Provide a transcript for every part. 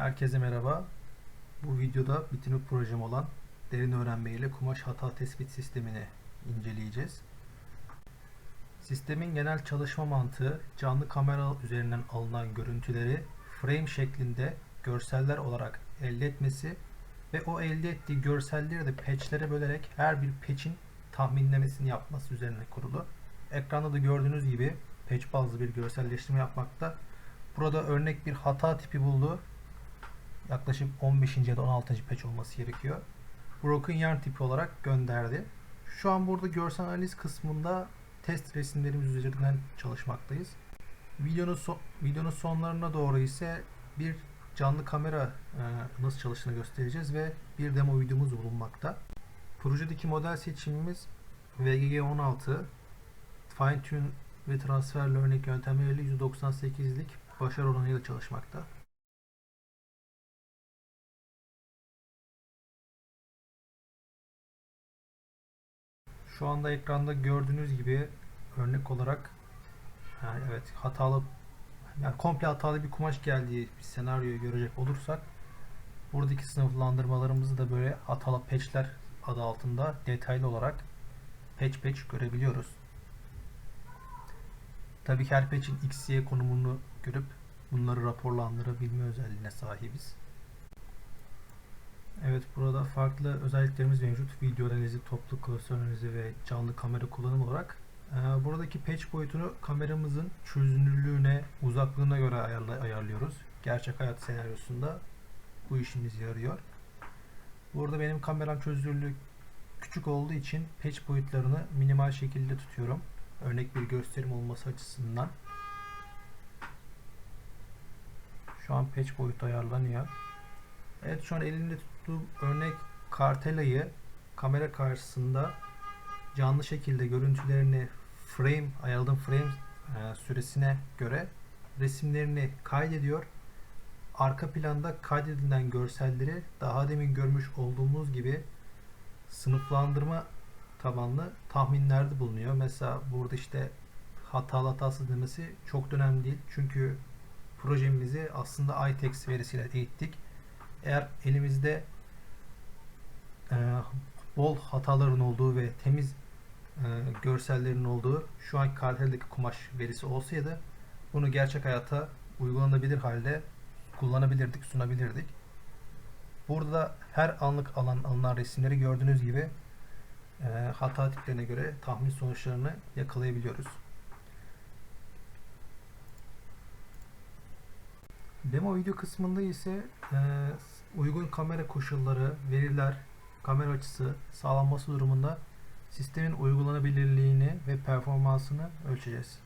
Herkese merhaba. Bu videoda bitirme projem olan derin öğrenme ile kumaş hata tespit sistemini inceleyeceğiz. Sistemin genel çalışma mantığı canlı kamera üzerinden alınan görüntüleri frame şeklinde görseller olarak elde etmesi ve o elde ettiği görselleri de patchlere bölerek her bir patch'in tahminlemesini yapması üzerine kurulu. Ekranda da gördüğünüz gibi patch bazlı bir görselleştirme yapmakta. Burada örnek bir hata tipi buldu. Yaklaşık 15. ya da 16. patch olması gerekiyor. Broken yarn tipi olarak gönderdi. Şu an burada görsel analiz kısmında test resimlerimiz üzerinden çalışmaktayız. Videonun, so- videonun sonlarına doğru ise bir canlı kamera e, nasıl çalıştığını göstereceğiz ve bir demo videomuz bulunmakta. Projedeki model seçimimiz VGG16 Fine Tune ve transferli örnek yöntemleriyle %98'lik başarı oranıyla çalışmakta. Şu anda ekranda gördüğünüz gibi örnek olarak yani evet hatalı yani komple hatalı bir kumaş geldiği bir senaryoyu görecek olursak buradaki sınıflandırmalarımızı da böyle hatalı patchler adı altında detaylı olarak patch patch görebiliyoruz. Tabii ki her patch'in X, Y konumunu görüp bunları raporlandırabilme özelliğine sahibiz. Evet burada farklı özelliklerimiz mevcut. Video analizi, toplu klasör analizi ve canlı kamera kullanımı olarak. Ee, buradaki patch boyutunu kameramızın çözünürlüğüne, uzaklığına göre ayarla, ayarlıyoruz. Gerçek hayat senaryosunda bu işimize yarıyor. Burada benim kameram çözünürlüğü küçük olduğu için patch boyutlarını minimal şekilde tutuyorum. Örnek bir gösterim olması açısından. Şu an patch boyutu ayarlanıyor. Evet şu an elimde tuttuğum örnek kartelayı kamera karşısında canlı şekilde görüntülerini frame ayarladığım frame e, süresine göre resimlerini kaydediyor. Arka planda kaydedilen görselleri daha demin görmüş olduğumuz gibi sınıflandırma tabanlı tahminlerde bulunuyor. Mesela burada işte hatalı hatasız demesi çok önemli değil. Çünkü projemizi aslında iText verisiyle eğittik. Eğer elimizde e, bol hataların olduğu ve temiz e, görsellerin olduğu şu anki karteldeki kumaş verisi olsaydı bunu gerçek hayata uygulanabilir halde kullanabilirdik, sunabilirdik. Burada her anlık alan alınan resimleri gördüğünüz gibi e, hata tiplerine göre tahmin sonuçlarını yakalayabiliyoruz. Demo video kısmında ise e, uygun kamera koşulları, veriler, kamera açısı sağlanması durumunda sistemin uygulanabilirliğini ve performansını ölçeceğiz.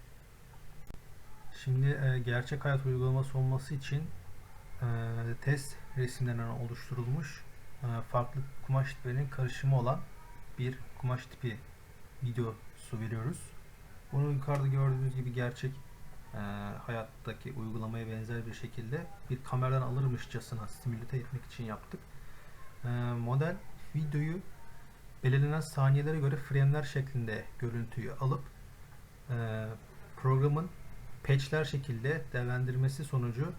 Şimdi e, gerçek hayat uygulaması olması için e, test resimlerinden oluşturulmuş e, farklı kumaş tiplerinin karışımı olan bir kumaş tipi videosu veriyoruz. Bunu yukarıda gördüğünüz gibi gerçek e, hayattaki uygulamaya benzer bir şekilde bir kameradan alırmışçasına simülte etmek için yaptık. E, model videoyu belirlenen saniyelere göre frameler şeklinde görüntüyü alıp e, programın patchler şekilde değerlendirmesi sonucu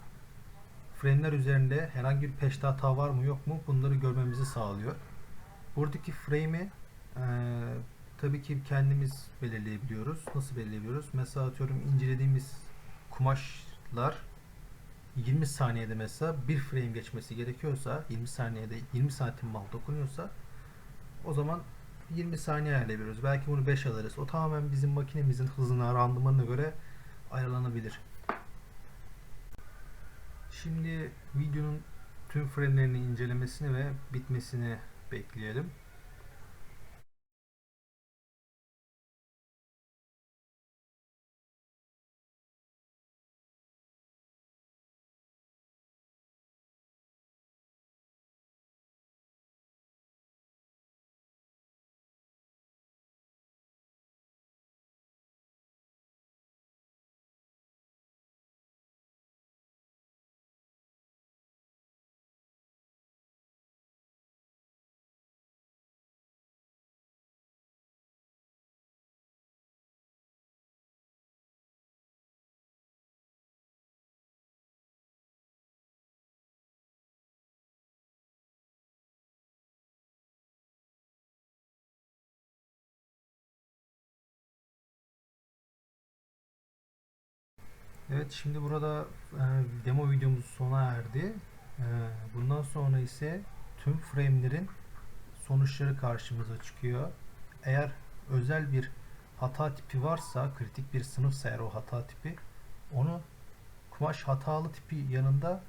frameler üzerinde herhangi bir patch'te hata var mı yok mu bunları görmemizi sağlıyor. Buradaki frame'i e, tabii ki kendimiz belirleyebiliyoruz. Nasıl belirleyebiliyoruz? Mesela atıyorum incelediğimiz kumaşlar 20 saniyede mesela bir frame geçmesi gerekiyorsa 20 saniyede 20 santim mal dokunuyorsa o zaman 20 saniye ayarlayabiliyoruz. Belki bunu 5 alırız. O tamamen bizim makinemizin hızına, randımanına göre ayarlanabilir. Şimdi videonun tüm frame'lerini incelemesini ve bitmesini bekleyelim. Evet şimdi burada e, demo videomuz sona erdi. E, bundan sonra ise tüm frame'lerin sonuçları karşımıza çıkıyor. Eğer özel bir hata tipi varsa, kritik bir sınıfsa eğer o hata tipi, onu kumaş hatalı tipi yanında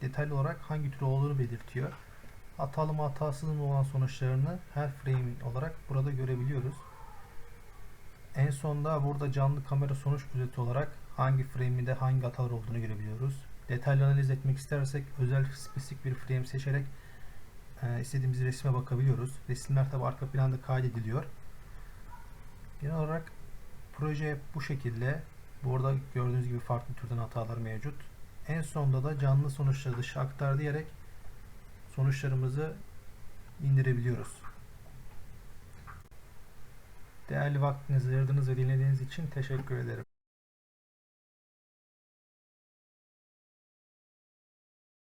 detaylı olarak hangi tür olduğunu belirtiyor. Hatalı mı hatasız mı olan sonuçlarını her frame olarak burada görebiliyoruz. En sonda burada canlı kamera sonuç özeti olarak hangi frame'de hangi hatalar olduğunu görebiliyoruz. Detaylı analiz etmek istersek özel spesifik bir frame seçerek e, istediğimiz resme bakabiliyoruz. Resimler tabi arka planda kaydediliyor. Genel olarak proje bu şekilde. Burada gördüğünüz gibi farklı türden hatalar mevcut. En sonda da canlı sonuçları dışa aktar diyerek sonuçlarımızı indirebiliyoruz. Değerli vaktinizi ayırdığınız ve dinlediğiniz için teşekkür ederim.